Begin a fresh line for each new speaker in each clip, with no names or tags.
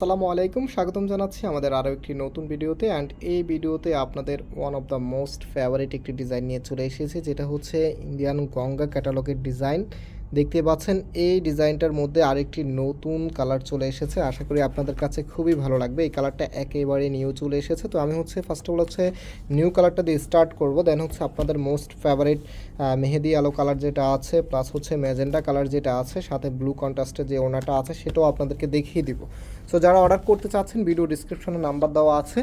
আসসালামু আলাইকুম, স্বাগতম জানাচ্ছি আমাদের আরও একটি নতুন ভিডিওতে অ্যান্ড এই ভিডিওতে আপনাদের one of the most favourite একটি ডিজাইন নিয়ে চলে এসেছে, যেটা হচ্ছে ইন্ডিয়ান গঙ্গা ক্যাটালগের ডিজাইন দেখতে পাচ্ছেন, এই ডিজাইনটার মধ্যে আরেকটি নতুন কালার চলে এসেছে। আশা করি আপনাদের কাছে খুবই ভালো লাগবে। এই কালারটা একেবারে নিউ চলে এসেছে। তো আমি হচ্ছে ফার্স্ট অফ অল হচ্ছে নিউ কালারটা দিয়ে স্টার্ট করব। দেন হচ্ছে আপনাদের মোস্ট ফেভারিট মেহেদি আলো কালার যেটা আছে প্লাস হচ্ছে ম্যাজেন্ডা কালার যেটা আছে, সাথে ব্লু কন্ট্রাস্টের যে ওনাটা আছে, সেটাও আপনাদেরকে দেখিয়ে দিব। সো যারা অর্ডার করতে চাচ্ছেন ভিডিও ডিসক্রিপশনে নাম্বার দেওয়া আছে।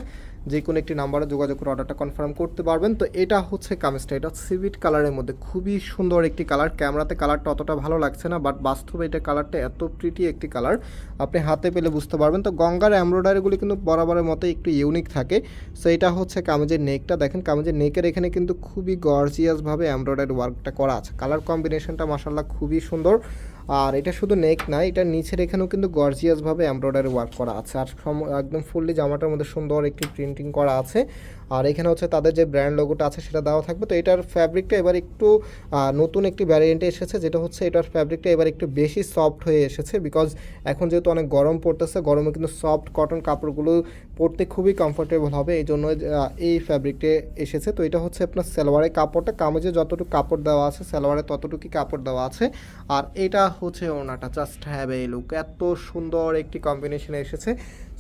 যে কোনো একটি নাম্বারে যোগাযোগ করে অর্ডারটা কনফার্ম করতে পারবেন। তো এটা হচ্ছে কামিজটা এটা সিভিট কালারের মধ্যে। খুবই সুন্দর একটি কালার ক্যামেরাতে কালারটা অতটা ভালো লাগছে না বাট বাস্তবে এটা কালারটা এত প্রিটি একটি কালার আপনি হাতে পেলে বুঝতে পারবেন। তো গঙ্গার এমব্রয়ডারিগুলি কিন্তু বরাবরের মতো একটু ইউনিক থাকে। সো এটা হচ্ছে কামিজের নেকটা দেখেন কামিজের নেকের এখানে কিন্তু খুবই গর্জিয়াসভাবে এমব্রয়ডারি ওয়ার্কটা করা আছে। কালার কম্বিনেশনটা মাসাল্লাহ খুবই সুন্দর। আর এটা শুধু নেক না, এটা নিচের এখানেও কিন্তু গর্জিয়াসভাবে এমব্রয়ডারি ওয়ার্ক করা আছে। আর একদম ফুললি জামাটার মধ্যে সুন্দর একটি প্রিন্টিং করা আছে। আর এখানে হচ্ছে তাদের যে ব্র্যান্ড লোগোটা আছে সেটা দেওয়া থাকবে। তো এটার ফ্যাব্রিকটা এবার একটু নতুন একটি ভ্যারিয়েন্টে এসেছে, যেটা হচ্ছে এটার ফ্যাব্রিকটা এবার একটু বেশি সফট হয়ে এসেছে বিকজ এখন যেহেতু অনেক গরম পড়তেছে, গরমে কিন্তু সফট কটন কাপড়গুলো পরতে খুবই কমফোর্টেবল হবে এই জন্য এই ফ্যাব্রিকটা এসেছে। তো এটা হচ্ছে আপনার সালোয়ারের কাপড়টা, কামিজে যতটুকু কাপড় দেওয়া আছে, সালোয়ারে ততটুকুই কাপড় দেওয়া আছে। আর এটা হচ্ছে ওনাটা জাস্ট হ্যাভ এই লুক এত সুন্দর একটি কম্বিনেশনে এসেছে।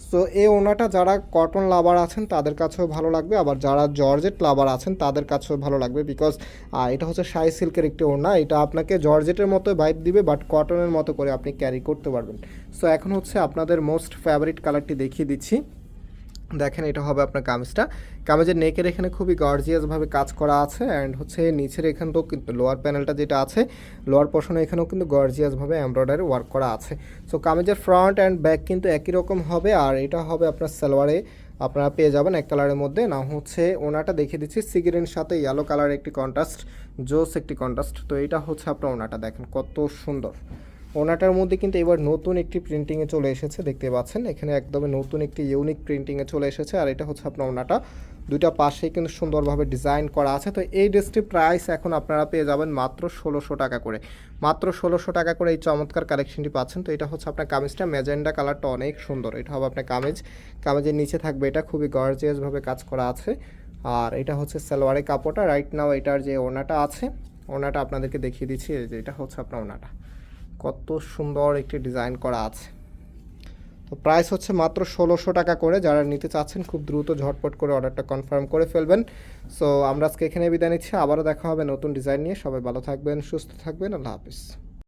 সো এই ওনাটা যারা কটন লাভার আছেন তাদের কাছেও ভালো লাগবে। আবার যারা জর্জেট লাভার আছেন, তাদের কাছেও ভালো লাগবে বিকজ এটা হচ্ছে শাই সিল্কের একটি ওড়না। এটা আপনাকে জর্জেটের মতো ভাইব দিবে বাট কটনের মতো করে আপনি ক্যারি করতে পারবেন। সো এখন হচ্ছে আপনাদের মোস্ট ফেভারিট কালারটি দেখিয়ে দিচ্ছি। দেখেন, এটা হবে আপনার কামিজটা। কামিজের নেকের এখানে খুবই গর্জিয়াসভাবে কাজ করা আছে অ্যান্ড হচ্ছে নিচের এখানটাও কিন্তু লোয়ার প্যানেলটা যেটা আছে লোয়ার পোর্শনে এখানেও কিন্তু গর্জিয়াসভাবে এমব্রয়ডারি ওয়ার্ক করা আছে। সো কামিজের ফ্রন্ট অ্যান্ড ব্যাক কিন্তু একই রকম হবে, আর এটা হবে আপনার সালোয়ারে আপনারা পেয়ে যাবেন এক কালারের মধ্যে। না হচ্ছে ওনাটা, দেখিয়ে দিচ্ছি সিগারের সাথে ইয়েলো কালার একটি কন্ট্রাস্ট জোস একটি কন্ট্রাস্ট তো এটা হচ্ছে আপনার ওনাটা, দেখেন কত সুন্দর। ওনাটার মধ্যে কিন্তু এবার নতুন একটি প্রিন্টিংয়ে চলে এসেছে, দেখতে পাচ্ছেন? এখানে একদমই নতুন একটি ইউনিক প্রিন্টিংয়ে চলে এসেছে, আর এটা হচ্ছে আপনার ওনাটা। দুইটা পাশেই কিন্তু সুন্দরভাবে ডিজাইন করা আছে। তো এই ড্রেসটির প্রাইস এখন আপনারা পেয়ে যাবেন মাত্র ষোলোশো টাকা করে। মাত্র ষোলোশো টাকা করে এই চমৎকার কালেকশনটি পাচ্ছেন। তো এটা হচ্ছে আপনার কামিজটা। ম্যাজেন্ডা কালারটা অনেক সুন্দর। এটা হবে আপনার কামিজ। কামিজের নিচে থাকবে এটা। খুবই গর্জিয়াসভাবে কাজ করা আছে। আর এটা হচ্ছে সালোয়ারের কাপড়টা। রাইট নাও এটার যে ওনাটা আছে, ওনাটা আপনাদেরকে দেখিয়ে দিচ্ছি। যে এটা হচ্ছে আপনার ওনাটা। কত সুন্দর একটি ডিজাইন করা আছে। তো প্রাইস হচ্ছে মাত্র ষোলোশো টাকা করে। যারা নিতে চাচ্ছেন, খুব দ্রুত ঝটপট করে অর্ডারটা কনফার্ম করে ফেলবেন। সো আমরা আজকে এখানে বিদায় নিচ্ছি। আবারও দেখা হবে নতুন ডিজাইন নিয়ে। সবাই ভালো থাকবেন, সুস্থ থাকবেন। আল্লাহ হাফিজ।